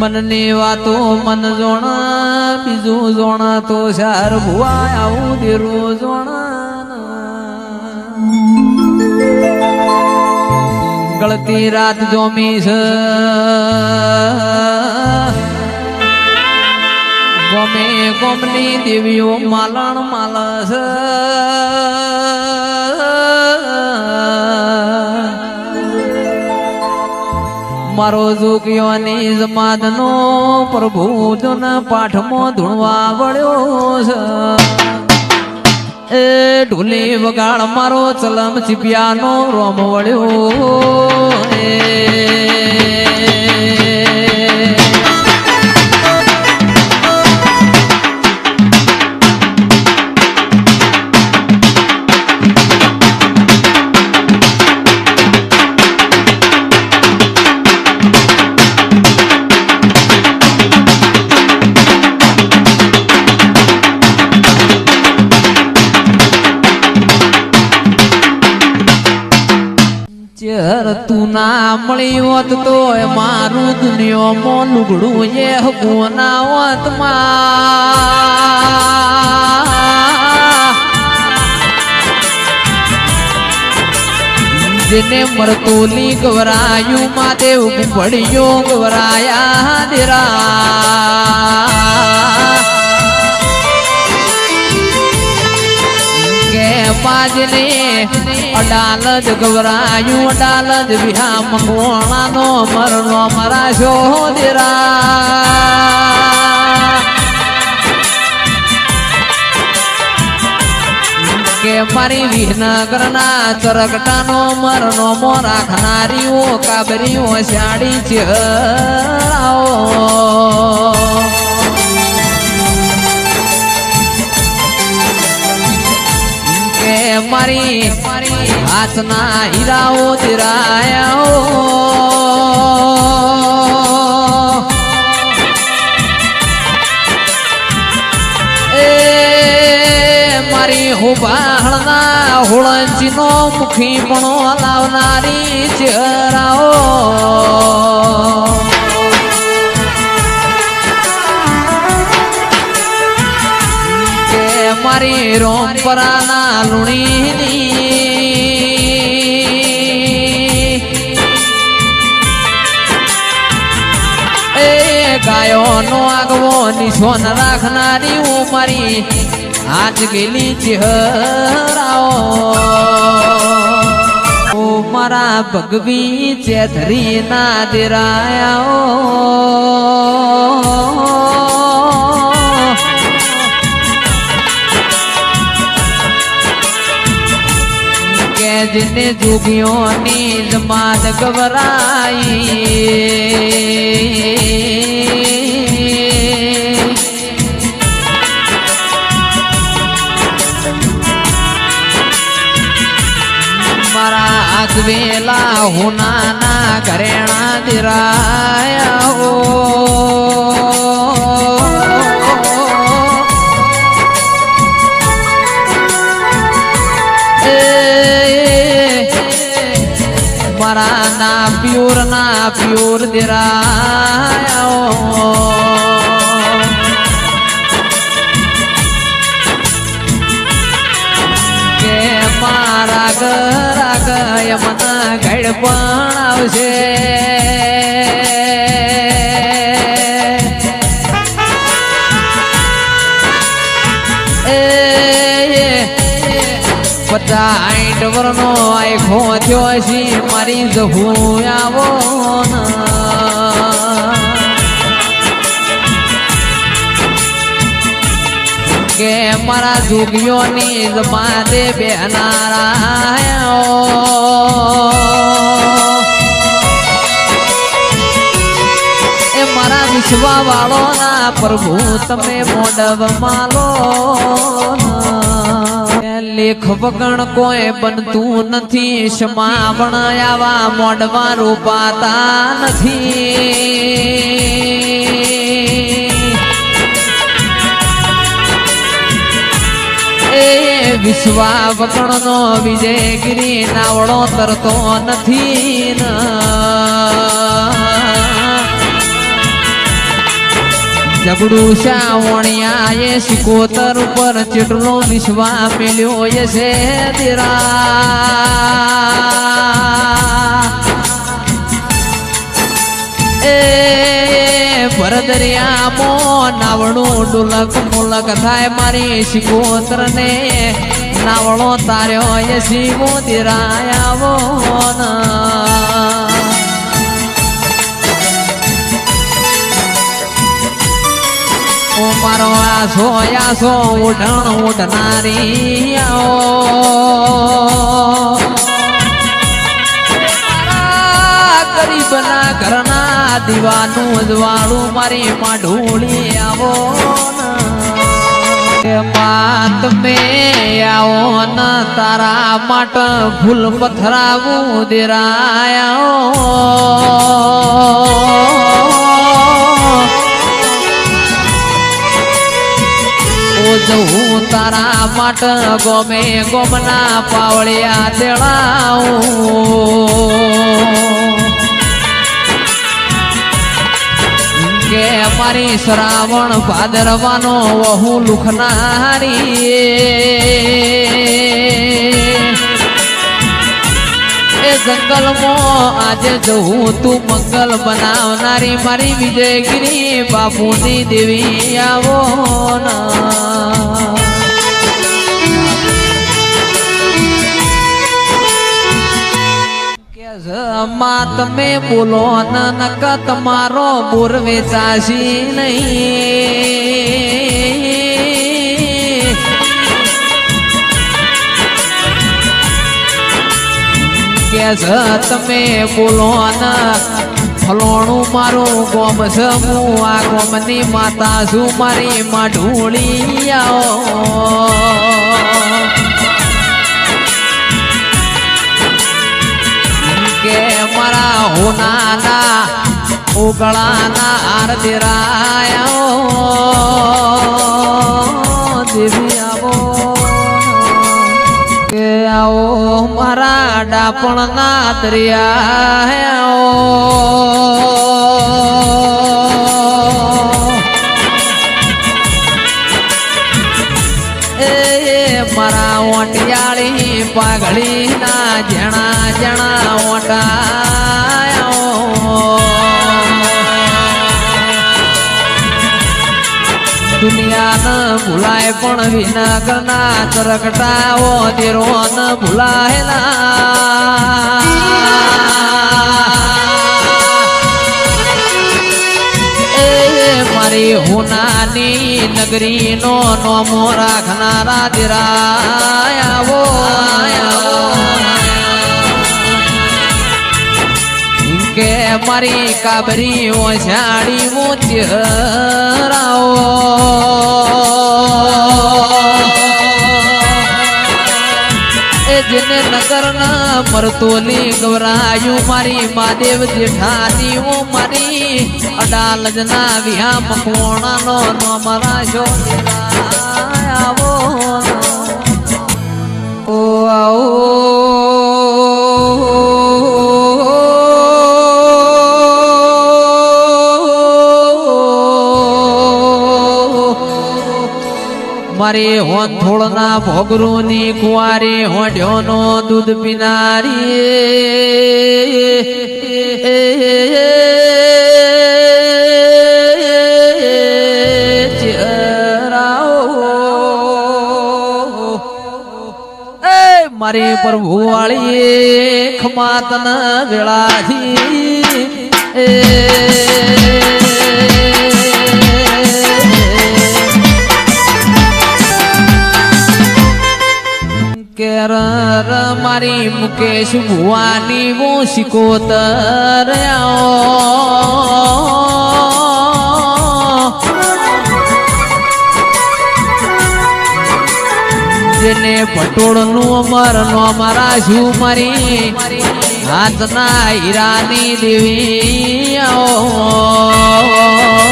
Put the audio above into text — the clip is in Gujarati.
મનની વાતો મન જોણા, બીજું જોણા તો સાર ભુવા આવું દેરું જોણા ગળતી રાત જોમી છે. ગમે ગમની દેવીઓ માલણ માલસ મારો જોગિયોની જમાદનો પ્રભુ જન પાઠમાં ધૂણવા વળ્યો છે. એ ઢોલી વગાડ મારો ચલમ ચીપિયાનો રોમ વળ્યો એ ચેર તું ના મળી હોત તો મારું દુનિયામાં લુગડું એ ગુના જેને મરતોલી ગવરાયું માદેવ પડ્યો ગવરાયા દેરા. પાજને અડાલ જ ગવરાયું અડાલ જ વિહા મંગવાણાનો મરનો મરા શોધરા કે મારી વિહનગરના ચરકટાનો મરનો મો રાખનારીઓ કાબરીઓ શાડી ચેરાઓ હાથના હીરાઓ દિરાયા એ મારી હુબાહળના હુળંચીનો મુખી પણો લાવનારી ચહેરાઓ. મારી રોમપરાના લુણીની નિશોન રાખનારી ઉમરી મારી આજ ગેલી ચહેરાઓ. મારા ભગવી ચેધરી ના દેરાયા જેને જોગીઓની જમાત ગવરાઈ. આગવેલા હુનાના ઘરેણા દિરાયા મારા ના પ્યોર ના પ્યોર દિરાયા પણ આવશે પચાસ વરનો આખો થયો છે મારી જહું આવો ના. કે મારા જોગીઓની જમાતે બેનારા એ મારા વિશ્વા વાળો ના પ્રભુ, તમે મોડવ માલો લેખ વગણ કોઈ બનતું નથી ક્ષમા આવા મોડવા રૂપાતા નથી. વિશ્વા વગણ નો વિજયગીરી નાવડો તરતો નથી ન. ઝઘડું એ સિકોતર ઉપર ચીટલો વિશ્વા મેલ્યો છે દીરા ભરદરિયામો નાવણું ડુલક મુલક થાય મારી શિકોત્ર ને નાવણો તાર્યો એ શિવો દિરાયાવો મારો આસો આસો ઉઠણ ઉઠનારી આવો ગરીબના ઘરના દીવાનું જવાળું મારી માઢોળી આવો માત મે આવો ન, તારા માટે ભૂલ પથરાવું દેરાયા જવું તારા માટે ગમે ગોમના પાવળિયા તેડાવું કે મારી શ્રાવણ ભાદરવાનો વહુ લુખનારી. એ જંગલમાં આજે જવું તું મંગલ બનાવનારી. મારી વિજયગીરી બાપુની દેવી આવો ના. જમા તમે બોલો ન મારો બોર વેચાશી નહીં. કે તમે બોલો ફલોણું મારું ગોમ છે, હું આ ગોમની માતા છું, મારી માં ઢોળી આવો કે મારા હોનાના ઉગળાના આરતી દિરાયો દેવી આવો. કે આવો મારા ડાપણના દરિયા આવો. મારા ઓટિયાળી પાઘડી ના જણા જણા ઓટા દુનિયા ન ભૂલાય પણ વિનગરના તરકટાઓ દેરો ન ભૂલાયેલા. હોનાની નગરીનો નોમો રાખનારા દિરાયાવો કે મારી કાબરી ઓછાડી મોચરાઓ એ જેને નગર ના મરતોલી ગવરાયું મારી મહાદેવ જેઠાની ઓ મારી અડાલજ ના વિહા મકવાણા નો નો મારા જો આવો. ઓ આવો. મારી હોંથોળના ભોગરોની કુંવારી હોંઢ્યોનો દૂધ પીનારી. મારી પ્રભુ વાળી ખમાતન વેળાથી. કેર મારી મુકેશ ભુવાની હું શિકોતર જેને પટોળનું અમર નો મારા શું મારી હાથના હીરાની દેવી આવો